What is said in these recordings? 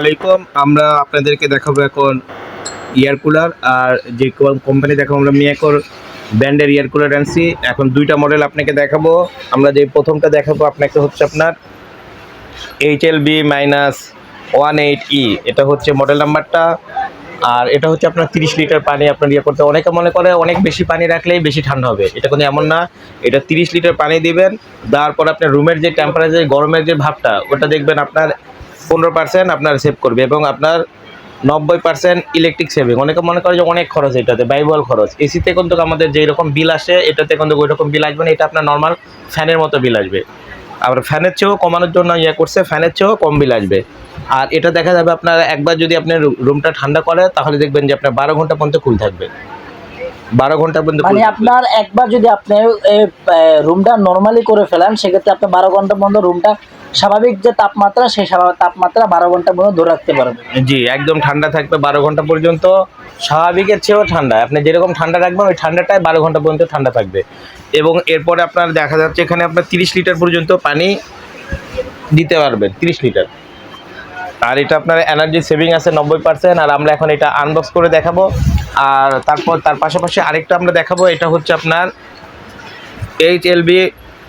আলাইকুম আমরা আপনাদেরকে দেখাবো এখন এয়ার কুলার আর যে কোম্পানি দেখাবো আমরা মিয়াকোর ব্র্যান্ডের ইয়ার কুলার আনছি এখন দুইটা মডেল আপনাকে দেখাবো। আমরা যে প্রথমটা দেখাবো, আপনাকে হচ্ছে আপনার H L B minus one eight ই এটা হচ্ছে মডেল নাম্বারটা আর এটা হচ্ছে আপনার তিরিশ লিটার পানি আপনার ইয়ে করতে। অনেকে মনে করে অনেক বেশি পানি রাখলেই বেশি ঠান্ডা হবে। এটা কিন্তু এমন না। এটা তিরিশ লিটার পানি দিবেন। তারপর আপনার রুমের যে টেম্পারেচার গরমের যে ভাবটা, ওটা দেখবেন আপনার পনেরো পার্সেন্ট আপনার সেভ করবে এবং আপনার নব্বই পার্সেন্ট ইলেকট্রিক সেভিং অনেকে মনে করে যে অনেক খরচ এটাতে ব্যয়বহুল খরচ। এসিতে কিন্তু আমাদের যেই রকম বিল আসে, এটাতে কিন্তু ওই রকম বিল আসবে না, এটা আপনার নর্মাল ফ্যানের মতো বিল আসবে। আবার ফ্যানের চেয়েও কমানোর জন্য ইয়ে করছে ফ্যানের চেয়েও কম বিল আসবে। আর এটা দেখা যাবে আপনার একবার যদি আপনার রুমটা ঠান্ডা করে, তাহলে দেখবেন যে আপনার বারো ঘণ্টা পর্যন্ত খুল থাকবে। বারো ঘণ্টা পর্যন্ত মানে আপনার একবার যদি আপনি রুমটা নর্মালি করে ফেলেন সেক্ষেত্রে আপনি বারো ঘণ্টা পর্যন্ত রুমটা স্বাভাবিক যে তাপমাত্রা সেই স্বাভাবিক তাপমাত্রা বারো ঘণ্টা পর্যন্ত ধরে রাখতে পারবে জি একদম ঠান্ডা থাকবে বারো ঘণ্টা পর্যন্ত। স্বাভাবিকের চেয়েও ঠান্ডা। আপনি যেরকম ঠান্ডা রাখবেন ওই ঠান্ডাটায় বারো ঘণ্টা পর্যন্ত ঠান্ডা থাকবে। এবং এরপরে আপনার দেখা যাচ্ছে এখানে আপনার তিরিশ লিটার পর্যন্ত পানি দিতে পারবেন তিরিশ লিটার। আর এটা আপনার এনার্জি সেভিং আছে নব্বই পার্সেন্ট আর আমরা এখন এটা আনবক্স করে দেখাবো। আর তারপর তার পাশাপাশি আরেকটা আমরা দেখাবো, এটা হচ্ছে আপনার এইচ এল বি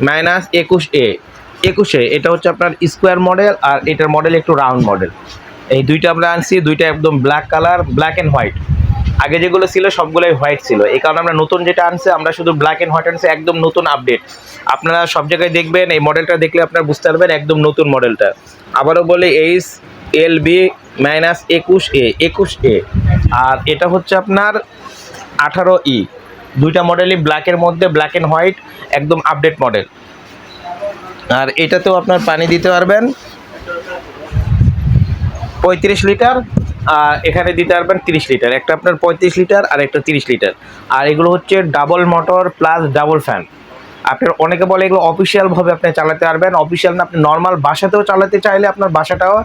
মাইনাস একুশ এ একুশে, এটা হচ্ছে আপনার স্কোয়ার মডেল আর এটার মডেল একটু রাউন্ড মডেল এই দুইটা আমরা আনছি, দুইটা একদম black colour black and white আগে যেগুলো ছিল সবগুলোই হোয়াইট ছিল। এই কারণে আমরা নতুন যেটা আনছি, আমরা শুধু ব্ল্যাক অ্যান্ড হোয়াইট আনছি, একদম নতুন আপডেট আপনারা সব জায়গায় দেখবেন, এই মডেলটা দেখলে আপনারা বুঝতে পারবেন, একদম নতুন মডেলটা আবারও বলি এইচ এল বি মাইনাস একুশ এ একুশ এ। আর এটা হচ্ছে আপনার আঠারো ই। দুইটা মডেলই ব্ল্যাকের মধ্যে, ব্ল্যাক অ্যান্ড হোয়াইট, একদম আপডেট মডেল। আর এটাতেও আপনার পানি দিতে পারবেন। পঁয়ত্রিশ লিটার, আর এখানে দিতে পারবেন তিরিশ লিটার। একটা আপনার পঁয়ত্রিশ লিটার আর একটা তিরিশ লিটার। আর এগুলো হচ্ছে double motor plus double fan আপনার অনেকে বলে এগুলো অফিসিয়ালভাবে আপনি চালাতে পারবেন। অফিসিয়াল না, আপনি নর্মাল বাসাতেও চালাতে চাইলে আপনার বাসাটাও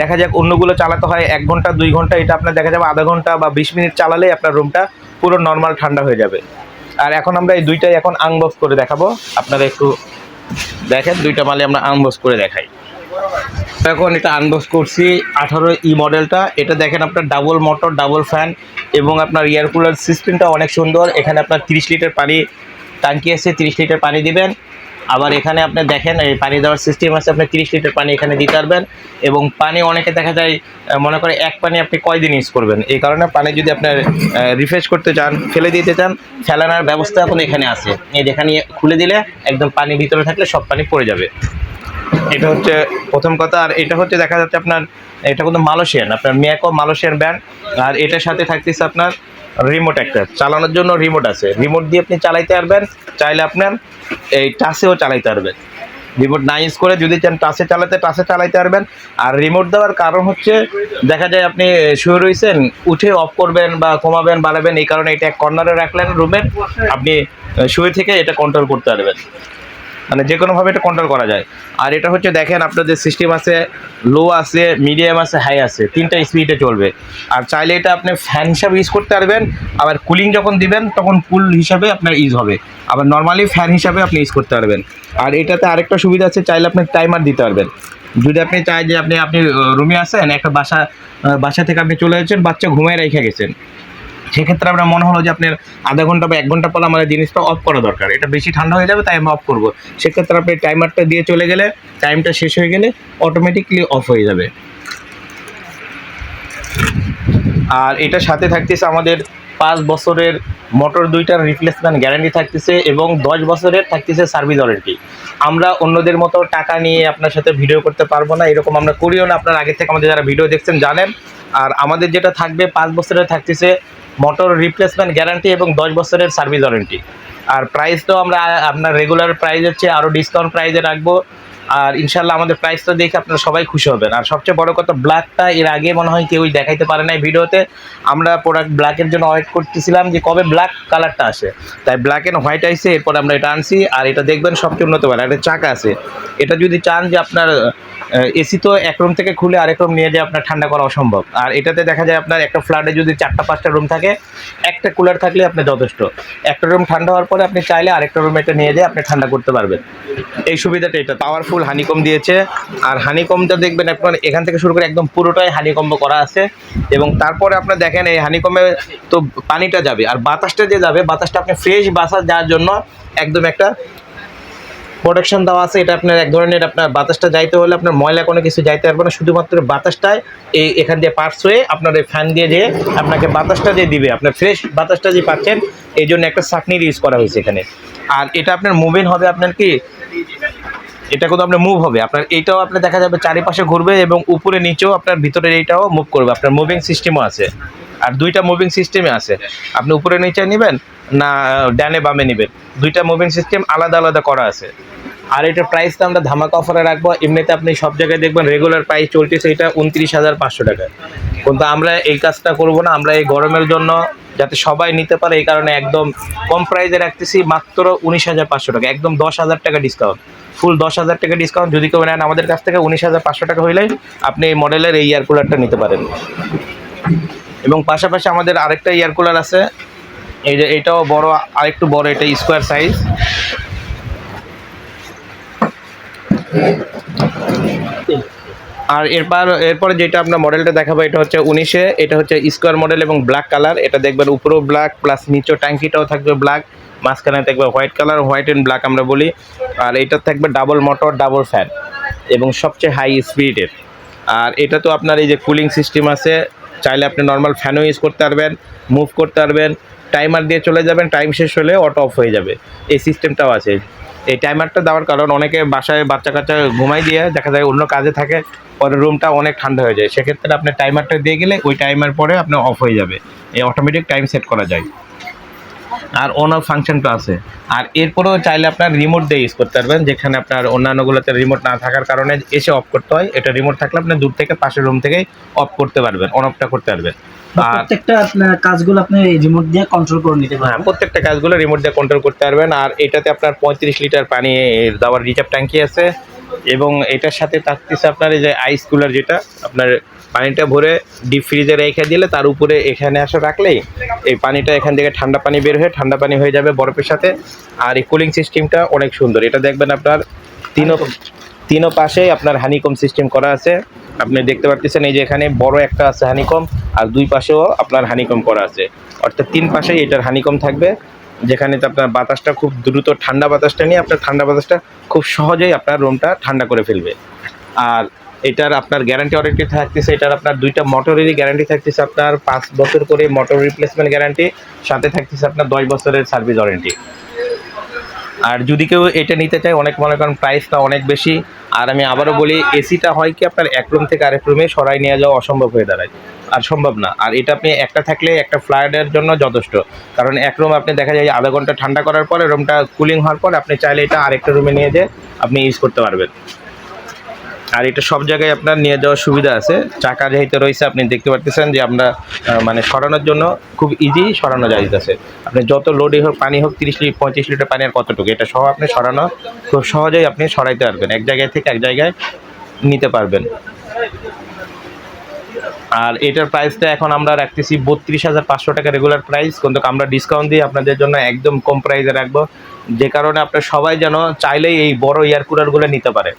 দেখা যাক অন্যগুলো চালাতে হয়, এক ঘণ্টা, দুই ঘণ্টা, এটা আপনার দেখা যাবে আধা ঘণ্টা বা বিশ মিনিট চালালেই আপনার রুমটা পুরো নর্মাল ঠান্ডা হয়ে যাবে। আর এখন আমরা এই দুইটাই এখন আনবক্স করে দেখাবো। আপনারা একটু দেখেন, দুইটা মালে আমরা আনবক্স করে দেখাই। এখন এটা আনবক্স করছি, আঠারো ই মডেলটা এটা দেখেন আপনার ডাবল মোটর ডাবল ফ্যান এবং আপনার এয়ার কুলার সিস্টেমটা অনেক সুন্দর। এখানে আপনার তিরিশ লিটার পানি টাঙ্কি আছে, তিরিশ লিটার পানি দিবেন। আবার এখানে আপনি দেখেন, এই পানি দেওয়ার সিস্টেম আছে, আপনি তিরিশ লিটার পানি এখানে দিতে পারবেন। এবং পানি অনেকে দেখা যায় মনে করে এক পানি আপনি কয়দিন ইউজ করবেন? এই কারণে পানি যদি আপনার রিফ্রেশ করতে চান, ফেলে দিতে চান, ফেলানোর ব্যবস্থা এখন এখানে আছে। এই যেখানে খুলে দিলে একদম পানি ভিতরে থাকলে সব পানি পড়ে যাবে। এটা হচ্ছে প্রথম কথা। আর এটা হচ্ছে দেখা যাচ্ছে আপনার, এটা কিন্তু মালয়েশিয়ান আপনার মিয়াকো মালয়েশিয়ান ব্র্যান্ড আর এটার সাথে থাকতেছে আপনার রিমোট একটা। চালানোর জন্য রিমোট আছে। রিমোট দিয়ে আপনি চালাইতে পারবেন। চাইলে আপনার এই টাচেও চালাইতে পারবেন। রিমোট না ইউজ করে যদি চান টাচে চালাতে টাচে চালাইতে পারবেন। আর রিমোট দেওয়ার কারণ হচ্ছে, দেখা যায় আপনি শুয়ে রয়েছেন উঠে অফ করবেন বা কমাবেন বাড়াবেন, এই কারণে এটা এক কর্নারে রাখলেন রুমের আপনি শুয়ে থেকে এটা কন্ট্রোল করতে পারবেন। মানে যে কোনোভাবে এটা কন্ট্রোল করা যায়। আর এটা হচ্ছে দেখেন আপনাদের সিস্টেম আছে লো আছে মিডিয়াম আছে হাই আছে, তিনটা স্পিডে চলবে। আর চাইলে এটা আপনি ফ্যান হিসাবে ইউজ করতে পারবেন, আবার কুলিং যখন দিবেন, তখন কুল হিসাবে আপনার ইউজ হবে। আবার নর্মালি ফ্যান হিসাবে আপনি ইউজ করতে পারবেন। আর এটাতে আরেকটা সুবিধা আছে, চাইলে আপনি টাইমার দিতে পারবেন। যদি আপনি চাই যে আপনি আপনি রুমে আসেন একটা বাসা বাসা থেকে আপনি চলে যাচ্ছেন বাচ্চা ঘুমিয়ে রেখে গেছেন। সেক্ষেত্রে আপনার মনে হলো যে আপনার আধা ঘণ্টা বা এক ঘণ্টা পর আমাদের জিনিসটা অফ করা দরকার। এটা বেশি ঠান্ডা হয়ে যাবে, তাই আমি অফ করব। সেক্ষেত্রে আপনি টাইমারটা দিয়ে চলে গেলে টাইমটা শেষ হয়ে গেলে অটোমেটিকলি অফ হয়ে যাবে। আর এটার সাথে থাকতেছে আমাদের পাঁচ বছরের মোটর দুইটার রিপ্লেসমেন্ট গ্যারান্টি থাকতেছে এবং দশ বছরের থাকতেছে সার্ভিস ওয়ারেন্টি আমরা অন্যদের মতো টাকা নিয়ে আপনার সাথে ভিডিও করতে পারব না, এরকম আমরা করিও না। আপনার আগে থেকে আমাদের যারা ভিডিও দেখছেন জানেন। আর আমাদের যেটা থাকবে, পাঁচ বছরের থাকতেছে মোটর রিপ্লেসমেন্ট গ্যারান্টি এবং দশ বছরের সার্ভিস ওয়ারেন্টি আর প্রাইস তো আমরা, আপনার রেগুলার প্রাইসের হচ্ছে আরও ডিসকাউন্ট প্রাইসে রাখব। আর ইনশাল্লাহ আমাদের প্রাইসটা দেখে আপনারা সবাই খুশি হবেন। আর সবচেয়ে বড় কথা ব্ল্যাকটা এর আগে মনে হয় কেউই দেখাইতে পারে না এই ভিডিওতে। আমরা প্রোডাক্ট ব্ল্যাকের জন্য ওয়েট করতেছিলাম যে কবে ব্ল্যাক কালারটা আসে। তাই ব্ল্যাক অ্যান্ড হোয়াইট আইসে, এরপর আমরা এটা আনছি। আর এটা দেখবেন সবচেয়ে উন্নত মানের একটা চাকা আছে। এটা যদি চান যে আপনার এসি তো এক রুম থেকে খুলে আরেক রুম নিয়ে যেয়ে আপনার ঠান্ডা করা অসম্ভব। আর এটাতে দেখা যায় আপনার একটা ফ্ল্যাটে যদি চারটা, পাঁচটা রুম থাকে, একটা কুলার থাকলে আপনি যথেষ্ট। একটা রুম ঠান্ডা হওয়ার পরে আপনি চাইলে আরেকটা রুম এটা নিয়ে যেয়ে আপনি ঠান্ডা করতে পারবেন। এই সুবিধাটা এটা। পাওয়ারফুল ফুল হানিকম দিয়েছে। আর হানিকমটা দেখবেন আপনার এখান থেকে শুরু করে একদম পুরোটাই হানিকম্ব করা আছে। এবং তারপরে আপনার দেখেন, এই হানিকমে তো পানিটা যাবে। আর বাতাসটা যে যাবে, বাতাসটা আপনি ফ্রেশ বাতাস যাওয়ার জন্য একদম একটা প্রোটেকশন দেওয়া আছে। এটা আপনার এক ধরনের আপনার বাতাসটা যাইতে হলে আপনার ময়লা কোনো কিছু যাইতে পারবে না। শুধুমাত্র বাতাসটাই এই এখান দিয়ে পার্স হয়ে আপনার এই ফ্যান দিয়ে যে আপনাকে বাতাসটা যে দিবে, আপনার ফ্রেশ বাতাসটা যে পাচ্ছেন, এই জন্য একটা চাকনির ইউজ করা হয়েছে এখানে। আর এটা আপনার মুভমেন্ট হবে আপনার কি? এটা কিন্তু আপনার মুভ হবে। আপনার এইটাও আপনার দেখা যাবে চারিপাশে ঘুরবে এবং উপরে, নিচেও আপনার ভিতরের এইটাও মুভ করবে। আপনার মুভিং সিস্টেমও আছে। আর দুইটা মুভিং সিস্টেমে আছে। আপনি উপরে, নিচে নেবেন না ডানে, বামে নেবেন। দুইটা মুভিং সিস্টেম আলাদা আলাদা করা আছে। আর এটার প্রাইসটা আমরা ধামাকা অফারে রাখব। এমনিতে আপনি সব জায়গায় দেখবেন রেগুলার প্রাইস চলতেছে এটা উনত্রিশ হাজার পাঁচশো টাকা। কিন্তু আমরা এই কাজটা করব না। আমরা এই গরমের জন্য যাতে সবাই নিতে পারে, এই কারণে একদম কম প্রাইসে রাখতেছি মাত্র উনিশ হাজার পাঁচশো টাকা, একদম দশ হাজার টাকা ডিসকাউন্ট ফুল দশ হাজার টাকা ডিসকাউন্ট যদি কেউ নেন আমাদের কাছ থেকে উনিশ হাজার পাঁচশো টাকা হইলেই আপনি এই মডেলের এই এয়ার কুলারটা নিতে পারেন। এবং পাশাপাশি আমাদের আরেকটা এয়ার কুলার আছে, এই যে এটাও বড়, আরেকটু বড়, এটা স্কোয়ার সাইজ আর এরপর, এরপরে যেটা আপনার মডেলটা দেখাবো, এটা হচ্ছে উনিশে, এটা হচ্ছে স্কোয়ার মডেল এবং ব্ল্যাক কালার। এটা দেখবেন উপরেও ব্ল্যাক, প্লাস নিচেও ট্যাঙ্কিটাও থাকবে ব্ল্যাক, মাঝখানে থাকবে white colour, white and black আমরা বলি। আর এটা থাকবে ডাবল মোটর, ডাবল ফ্যান এবং সবচেয়ে হাই স্পিডের। আর এটা তো আপনার এই যে কুলিং সিস্টেম আছে, চাইলে আপনি নর্মাল ফ্যানও ইউজ করতে পারবেন, মুভ করতে পারবেন, টাইমার দিয়ে চলে যাবেন, টাইম শেষ হলে অটো অফ হয়ে যাবে। এই সিস্টেমটাও আছে। এই টাইমারটা দেওয়ার কারণ অনেকে বাসায় বাচ্চা কাচ্চা ঘুমাই দিয়ে দেখা যায় অন্য কাজে থাকে, পরে রুমটা অনেক ঠান্ডা হয়ে যায়। সেক্ষেত্রে আপনি টাইমারটা দিয়ে গেলে ওই টাইমার পরে আপনার অফ হয়ে যাবে। এই অটোমেটিক টাইম সেট করা যায়। আর অন অফ ফাংশনটা আছে। আর এরপরেও চাইলে আপনার রিমোট দিয়ে ইউজ করতে পারবেন, যেখানে আপনার অন্যান্যগুলোতে রিমোট না থাকার কারণে এসে অফ করতে হয়। এটা রিমোট থাকলে আপনি দূর থেকে, পাশের রুম থেকেই অফ করতে পারবেন অন অফটা করতে পারবেন। প্রত্যেকটা আপনার কাজগুলো আপনি রিমোট দিয়ে কন্ট্রোল করে নিতে হ্যাঁ পারবেন প্রত্যেকটা কাজগুলো রিমোট দিয়ে কন্ট্রোল করতে পারবেন। আর এটাতে আপনার পঁয়ত্রিশ লিটার পানি দেওয়ার রিজার্ভ ট্যাঙ্কি আছে। এবং এটার সাথে থাকতেছে আপনার এই যে আইস কুলার যেটা আপনার পানিটা ভরে ডিপ ফ্রিজে রেখে দিলে তার উপরে এখানে আসা রাখলেই এই পানিটা এখান থেকে ঠান্ডা পানি বের হয়ে ঠান্ডা পানি হয়ে যাবে বরফের সাথে। আর এই কুলিং সিস্টেমটা অনেক সুন্দর। এটা দেখবেন আপনার তিনও তিনও পাশেই আপনার হানিকম সিস্টেম করা আছে। আপনি দেখতে পাচ্ছেন এই যে এখানে বড় একটা আছে হানিকম আর দুই পাশেও আপনার হানিকম করা আছে। অর্থাৎ তিন পাশেই এটার হানিকম থাকবে, যেখানে আপনার বাতাসটা খুব দ্রুত, ঠান্ডা বাতাসটা নিয়ে আপনার ঠান্ডা বাতাসটা খুব সহজেই আপনার রুমটা ঠান্ডা করে ফেলবে। আর এটার আপনার গ্যারান্টি ওয়ারেন্টি থাকতেছে, এটার আপনার দুইটা মোটরেরই গ্যারান্টি থাকতেছে আপনার পাঁচ বছর করে মোটর রিপ্লেসমেন্ট গ্যারান্টি সাথে থাকতেছে আপনার দশ বছরের সার্ভিস ওয়ারেন্টি আর যদি কেউ এটা নিতে চায়, অনেক মনে করেন প্রাইসটা অনেক বেশি। আর আমি আবারও বলি এসিটা হয় কি আপনার এক রুম থেকে আরেক রুমে সরাই নিয়ে যাওয়া অসম্ভব হয়ে দাঁড়ায়। আর সম্ভব না। আর এটা আপনি একটা থাকলে একটা ফ্লাইটের জন্য যথেষ্ট। কারণ এক রুম আপনি দেখা যায় আধা ঘণ্টা ঠান্ডা করার পরে রুমটা কুলিং হওয়ার পর আপনি চাইলে এটা আরেকটা রুমে নিয়ে যেয়ে আপনি ইউজ করতে পারবেন। আর এটা সব জায়গায় আপনার নিয়ে যাওয়ার সুবিধা আছে। চাকা যেহেতু রয়েছে, আপনি দেখতে পাচ্ছেন যে আমরা মানে সরানোর জন্য খুব ইজি সরানো যাইতেছে আপনি যত লোডই হোক, পানি হোক, তিরিশ লিটার, পঁয়ত্রিশ লিটার পানি আর কতটুকু, এটা সহ আপনি সরানো, খুব সহজেই আপনি সরাইতে পারবেন। এক জায়গায় থেকে এক জায়গায় নিতে পারবেন। আর এটার প্রাইসটা এখন আমরা রাখতেছি বত্রিশ হাজার পাঁচশো টাকা রেগুলার প্রাইস কিন্তু আমরা ডিসকাউন্ট দিয়ে আপনাদের জন্য একদম কম প্রাইসে রাখব। যে কারণে আপনার সবাই যেন চাইলেই এই বড় এয়ার কুলারগুলো নিতে পারে।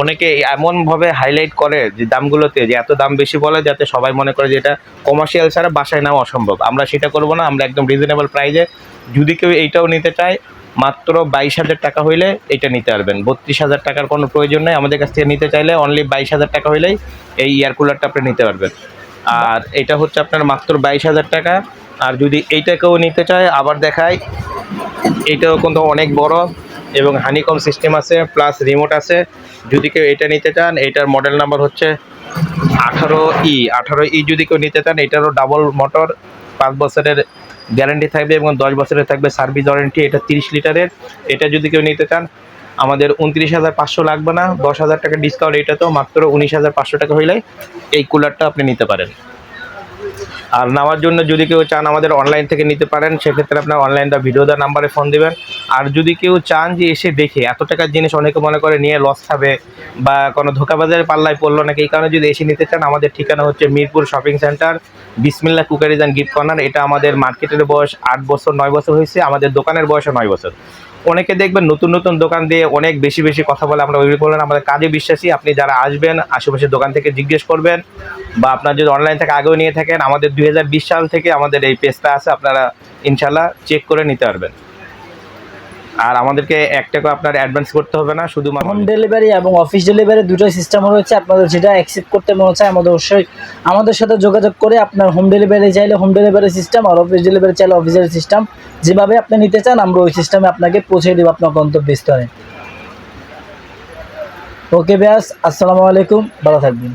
অনেকে এমনভাবে হাইলাইট করে যে দামগুলোতে যে এত দাম বেশি বলে যাতে সবাই মনে করে যে এটা কমার্শিয়াল ছাড়া বাসায় নেওয়া অসম্ভব। আমরা সেটা করব না, আমরা একদম রিজনেবল প্রাইজে যদি কেউ এইটাও নিতে চায়, মাত্র বাইশ হাজার টাকা হইলে এটা নিতে পারবেন। বত্রিশ হাজার টাকার কোনো প্রয়োজন নেই। আমাদের কাছ থেকে নিতে চাইলে অনলি বাইশ হাজার টাকা হইলেই এই এয়ার কুলারটা আপনি নিতে পারবেন। আর এটা হচ্ছে আপনার মাত্র বাইশ হাজার টাকা। আর যদি এইটা কেউ নিতে চায়, আবার দেখায় এইটাও কিন্তু অনেক বড়। এবং হানিকম সিস্টেম আছে প্লাস রিমোট আছে। যদি কেউ এটা নিতে চান, এটার মডেল নাম্বার হচ্ছে আঠারো ই আঠারো ই যদি কেউ নিতে চান, এটারও ডাবল মোটর পাঁচ বছরের গ্যারান্টি থাকবে এবং দশ বছরের থাকবে সার্ভিস ওয়ারেন্টি এটা তিরিশ লিটারের। এটা যদি কেউ নিতে চান, আমাদের উনত্রিশ হাজার পাঁচশো লাগবে না। দশ হাজার টাকা ডিসকাউন্ট এটা তো মাত্র উনিশ হাজার পাঁচশো টাকা হইলে এই কুলারটা আপনি নিতে পারেন। আর নেওয়ার জন্য যদি কেউ চান আমাদের অনলাইন থেকে নিতে পারেন, সেক্ষেত্রে আপনার অনলাইন বা ভিডিও দেওয়ার নাম্বারে ফোন দেবেন। আর যদি কেউ চান যে এসে দেখে এত টাকার জিনিস অনেকে মনে করে নিয়ে লস খাবে বা কোনো ধোকাবাজারের পাল্লায় পড়ল নাকি, এই কারণে যদি এসে নিতে চান, আমাদের ঠিকানা হচ্ছে Mirpur shopping centre Bismillah crockeries and gift corner এটা আমাদের মার্কেটের বয়স আট বছর, নয় বছর হয়েছে, আমাদের দোকানের বয়সও নয় বছর। অনেকে দেখবেন নতুন নতুন দোকান দিয়ে অনেক বেশি বেশি কথা বলে আমরা ওইগুলো বলেন আমাদের কাজে বিশ্বাসী, আপনি যারা আসবেন, আশেপাশের দোকান থেকে জিজ্ঞেস করবেন বা আপনার যদি অনলাইন থেকে আগেও নিয়ে থাকেন, আমাদের দুই হাজার বিশ সাল থেকে আমাদের এই পেজটা আছে, আপনারা ইনশাল্লাহ চেক করে নিতে পারবেন। আর আমাদেরকে এক টাকা আপনার অ্যাডভান্স করতে হবে না শুধু হোম ডেলিভারি এবং অফিস ডেলিভারি দুটোই সিস্টেম রয়েছে। আপনাদের যেটা অ্যাকসেপ্ট করতে মনে চায়, আমাদের অবশ্যই আমাদের সাথে যোগাযোগ করে আপনার হোম ডেলিভারি চাইলে হোম ডেলিভারি সিস্টেম আর অফিস ডেলিভারি চাইলে অফিসের সিস্টেম যেভাবে আপনি নিতে চান, আমরা ওই সিস্টেমে আপনাকে পৌঁছে দেবো আপনার গন্তব্যস্থলে। ওকে ব্যাস আসসালামু আলাইকুম, ভালো থাকবেন।